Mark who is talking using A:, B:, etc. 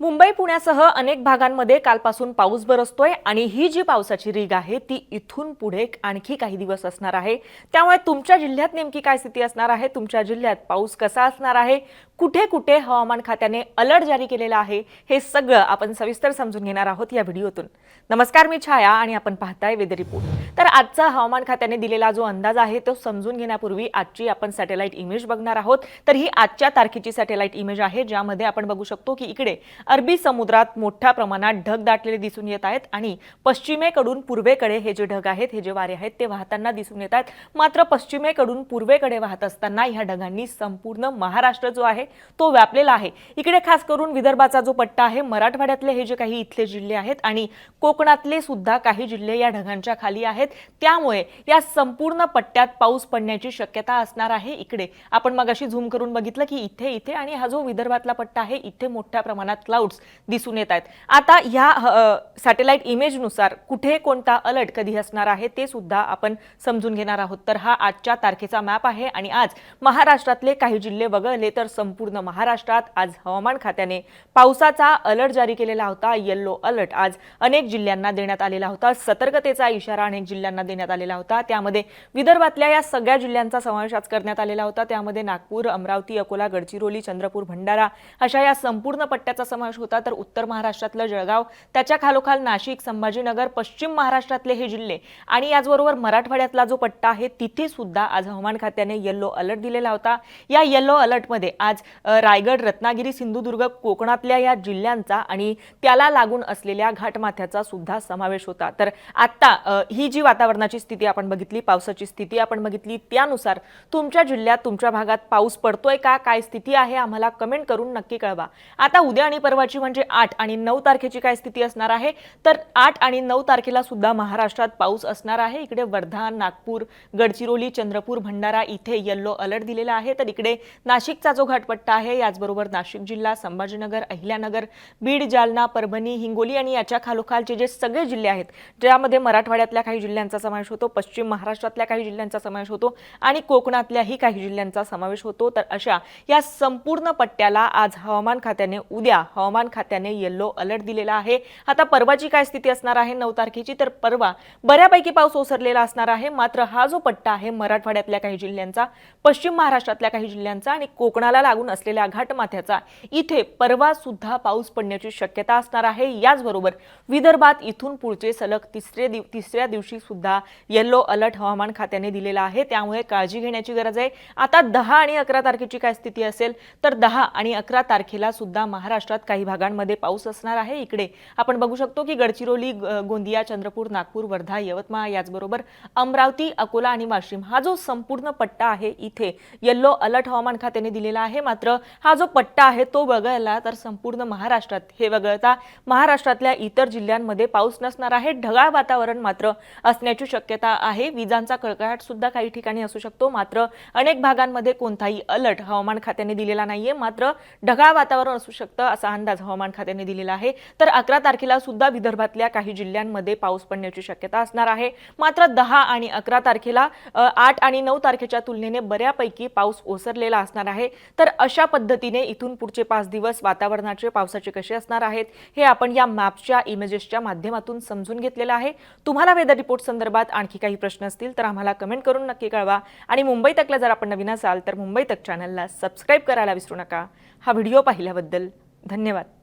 A: मुंबई पुण्यासह अनेक भागांमध्ये कालपासून पाऊस बरसतोय आणि ही जी पावसाची रीग आहे ती इथून पुढे आणखी काही दिवस असणार आहे. त्यामुळे तुमच्या जिल्ह्यात नेमकी काय स्थिती असणार आहे? तुमच्या जिल्ह्यात पाऊस कसा असणार आहे? कुठे कुठे हवामान खात्याने अलर्ट जारी केलेला आहे? हे सगळं आपण सविस्तर समजून घेणार आहोत या व्हिडिओतून. नमस्कार मी छाया आणि आपण पाहताय वेदर रिपोर्ट. तर आजचा हवामान खात्याने दिलेला जो अंदाज आहे तो समजून घेण्यापूर्वी आजची आपण सॅटेलाइट इमेज बघणार आहोत. तर ही आजच्या तारखेची सॅटेलाइट इमेज आहे ज्यामध्ये आपण बघू शकतो की इकडे अरबी समुद्रात मोठ्या प्रमाणात ढग दाटलेले दिसून येत आहेत आणि पश्चिमेकडून पूर्वेकडे हे जे ढग आहेत हे जे वारे आहेत ते वाहताना दिसून येत आहेत. मात्र पश्चिमेकडून पूर्वेकडे वाहत असताना ह्या ढगांनी संपूर्ण महाराष्ट्र जो आहे तो व्यापलेला आहे. इकडे खास करून विदर्भाचा जो पट्टा आहे मराठवाड्यातले हे जे काही इथले जिल्हे आहेत आणि कोकणातले सुद्धा काही जिल्हे या ढगांच्या खाली आहेत. त्यामुळे या संपूर्ण पट्ट्यात पाऊस पडण्याची शक्यता असणार आहे इकडे. आपण मगाशी झूम करून बघितलं की इथे इथे आणि हा जो विदर्भातला पट्टा आहे इथे मोठ्या प्रमाणात क्लाउड्स दिसून येत आहेत. आता ह्या सॅटेलाइट इमेजनुसार कुठे कोणता अलर्ट कधी असणार आहे ते सुद्धा आपण समजून घेणार आहोत. तर हा आजच्या तारखेचा मॅप आहे आणि आज महाराष्ट्रातले काही जिल्हे वगळले तर संपूर्ण महाराष्ट्रात आज हवामान खात्याने पावसाचा अलर्ट जारी केलेला होता येल्लो अलर्ट आज अनेक जिल्ह्यांना देण्यात आलेला होता सतर्कतेचा इशारा अनेक जिल्ह्यांना देण्यात आलेला होता. त्यामध्ये विदर्भातल्या या सगळ्या जिल्ह्यांचा समावेश आज करण्यात आलेला होता. त्यामध्ये नागपूर अमरावती अकोला गडचिरोली चंद्रपूर भंडारा अशा या संपूर्ण पट्ट्याचा समावेश होता तर उत्तर महाराष्ट्रातलं जळगाव त्याच्या खालोखाल नाशिक संभाजीनगर पश्चिम महाराष्ट्रातले हे जिल्हे आणि याचबरोबर मराठवाड्यातला जो पट्टा आहे तिथे सुद्धा आज हवामान खात्याने येल्लो अलर्ट दिलेला होता. या येल्लो अलर्टमध्ये आज रायगड रत्नागिरी सिंधुदुर्ग कोकणातल्या या जिल्ह्यांचा आणि त्याला लागून असलेल्या घाटमाथ्याचा सुद्धा समावेश होता. तर आत्ता ही जी वातावरणाची स्थिती आपण बघितली पावसाची स्थिती आपण बघितली त्यानुसार तुमच्या जिल्ह्यात तुमच्या भागात पाऊस पडतोय का काय स्थिती आहे आम्हाला कमेंट करून नक्की कळवा. आता उद्या आणि परवा परवाची म्हणजे आठ आणि नऊ तारखेची काय स्थिती असणार आहे? तर आठ आणि नऊ तारखेला सुद्धा महाराष्ट्रात पाऊस असणार आहे. इकडे वर्धा नागपूर गडचिरोली चंद्रपूर भंडारा इथे येल्लो अलर्ट दिलेला आहे. तर इकडे नाशिकचा जो घाटपट्टा आहे याचबरोबर नाशिक जिल्हा संभाजीनगर अहिल्यानगर बीड जालना परभणी हिंगोली आणि याच्या खालोखालचे जे सगळे जिल्हे आहेत ज्यामध्ये मराठवाड्यातल्या काही जिल्ह्यांचा समावेश होतो पश्चिम महाराष्ट्रातल्या काही जिल्ह्यांचा समावेश होतो आणि कोकणातल्याही काही जिल्ह्यांचा समावेश होतो. तर अशा या संपूर्ण पट्ट्याला आज हवामान खात्याने उद्या हवामान हवामान खात्याने येल्लो अलर्ट दिलेला आहे. आता परवाची काय स्थिती असणार आहे? नऊ तारखेची. तर परवा बऱ्यापैकी पाऊस ओसरलेला असणार आहे. मात्र हा जो पट्टा आहे मराठवाड्यातल्या काही जिल्ह्यांचा पश्चिम महाराष्ट्रातल्या काही जिल्ह्यांचा आणि कोकणाला लागून असलेल्या घाटमाथ्याचा इथे परवा सुद्धा पाऊस पडण्याची शक्यता असणार आहे. याचबरोबर विदर्भात इथून पुढचे सलग तिसरे दिव तिसऱ्या दिवशी सुद्धा येल्लो अलर्ट हवामान खात्याने दिलेला आहे. त्यामुळे काळजी घेण्याची गरज आहे. आता दहा आणि अकरा तारखेची काय स्थिती असेल तर दहा आणि अकरा तारखेला सुद्धा महाराष्ट्रात काही भागांमध्ये पाऊस असणार आहे. इकडे आपण बघू शकतो की गडचिरोली गोंदिया चंद्रपूर नागपूर वर्धा यवतमाळ याचबरोबर अमरावती अकोला आणि वाशिम हा जो संपूर्ण पट्टा आहे इथे येल्लो अलर्ट हवामान खात्याने दिलेला आहे. मात्र हा जो पट्टा आहे तो वगळला तर संपूर्ण महाराष्ट्रात हे वगळता महाराष्ट्रातल्या इतर जिल्ह्यांमध्ये पाऊस नसणार आहे. ढगाळ वातावरण मात्र असण्याची शक्यता आहे. विजांचा कळकळाट सुद्धा काही ठिकाणी असू शकतो. मात्र अनेक भागांमध्ये कोणताही अलर्ट हवामान खात्याने दिलेला नाहीये. मात्र ढगाळ वातावरण असू शकतं असा अंदाज हवामान खात्याने दिलेला आहे. तर अकरा तारखेला सुद्धा विदर्भातल्या काही जिल्ह्यांमध्ये पाऊस पडण्याची शक्यता असणार आहे. मात्र दहा आणि अकरा तारखेला आठ आणि नऊ तारखेच्या तुलनेने बऱ्यापैकी पाऊस ओसरलेला असणार आहे. तर अशा पद्धतीने इथून पुढचे पाच दिवस वातावरणाचे पावसाचे कसे असणार आहेत हे आपण या मॅपच्या इमेजेसच्या माध्यमातून समजून घेतलेलं आहे. तुम्हाला वेदर रिपोर्ट संदर्भात आणखी काही प्रश्न असतील तर आम्हाला कमेंट करून नक्की कळवा. आणि मुंबई तकला जर आपण नवीन असाल तर मुंबई तक चॅनलला सबस्क्राईब करायला विसरू नका. हा व्हिडिओ पाहिल्याबद्दल धन्यवाद.